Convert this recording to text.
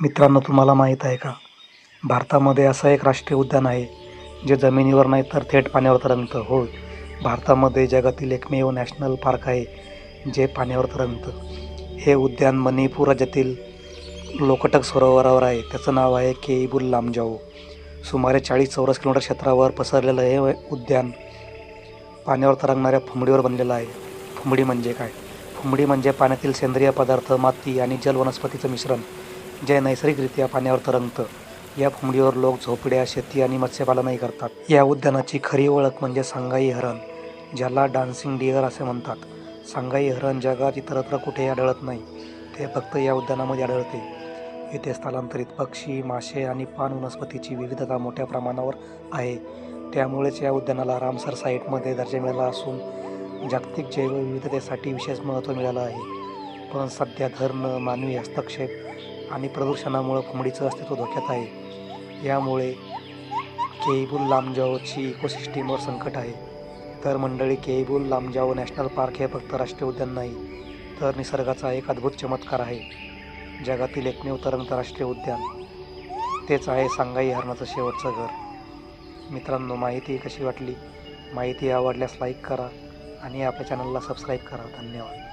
मित्रांनो तुम्हाला माहीत आहे का? भारतामध्ये असं एक राष्ट्रीय उद्यान आहे जे जमिनीवर नाही तर थेट पाण्यावर तरंगतं. होय भारतामध्ये जगातील एकमेव नॅशनल पार्क आहे जे पाण्यावर तरंगतं. हे उद्यान मणिपूर राज्यातील लोकटक सरोवरावर आहे. त्याचं नाव आहे केईबुल लामजाओ सुमारे चाळीस चौरस किलोमीटर क्षेत्रावर पसरलेलं हे उद्यान पाण्यावर तरंगणाऱ्या फुंबडीवर बनलेलं आहे. फुंबडी म्हणजे काय? फुंबडी म्हणजे पाण्यातील सेंद्रिय पदार्थ माती आणि जल वनस्पतीचं मिश्रण. जे नैसर्गिकरित्या पाण्यावर तरंगतं. या फुमडीवर लोक झोपड्या शेती आणि मत्स्यपालनही करतात. या उद्यानाची खरी ओळख म्हणजे सांगाई हरण ज्याला डान्सिंग डिअर असे म्हणतात. सांगाई हरण जगात इतरत्र कुठेही आढळत नाही. ते फक्त या उद्यानामध्ये आढळते. येथे स्थलांतरित पक्षी मासे आणि पान वनस्पतीची विविधता मोठ्या प्रमाणावर आहे. त्यामुळेच या उद्यानाला रामसर साईटमध्ये दर्जा मिळाला असून जागतिक जैवविविधतेसाठी विशेष महत्त्व मिळालं आहे. पण सध्या धरणं मानवी हस्तक्षेप आणि प्रदूषणामुळं कोंबडीचं अस्तित्व धोक्यात आहे. यामुळे केईबुल लामजाओची इकोसिस्टीमवर संकट आहे. तर मंडळी केईबुल लामजाओ नॅशनल पार्क हे फक्त राष्ट्रीय उद्यान नाही तर निसर्गाचा एक अद्भुत चमत्कार आहे. जगातील एकमेव तरंग राष्ट्रीय उद्यान. तेच आहे सांगाई हरणाचं शेवटचं घर. मित्रांनो माहिती कशी वाटली? माहिती आवडल्यास लाईक करा आणि आपल्या चॅनलला सबस्क्राईब करा. धन्यवाद.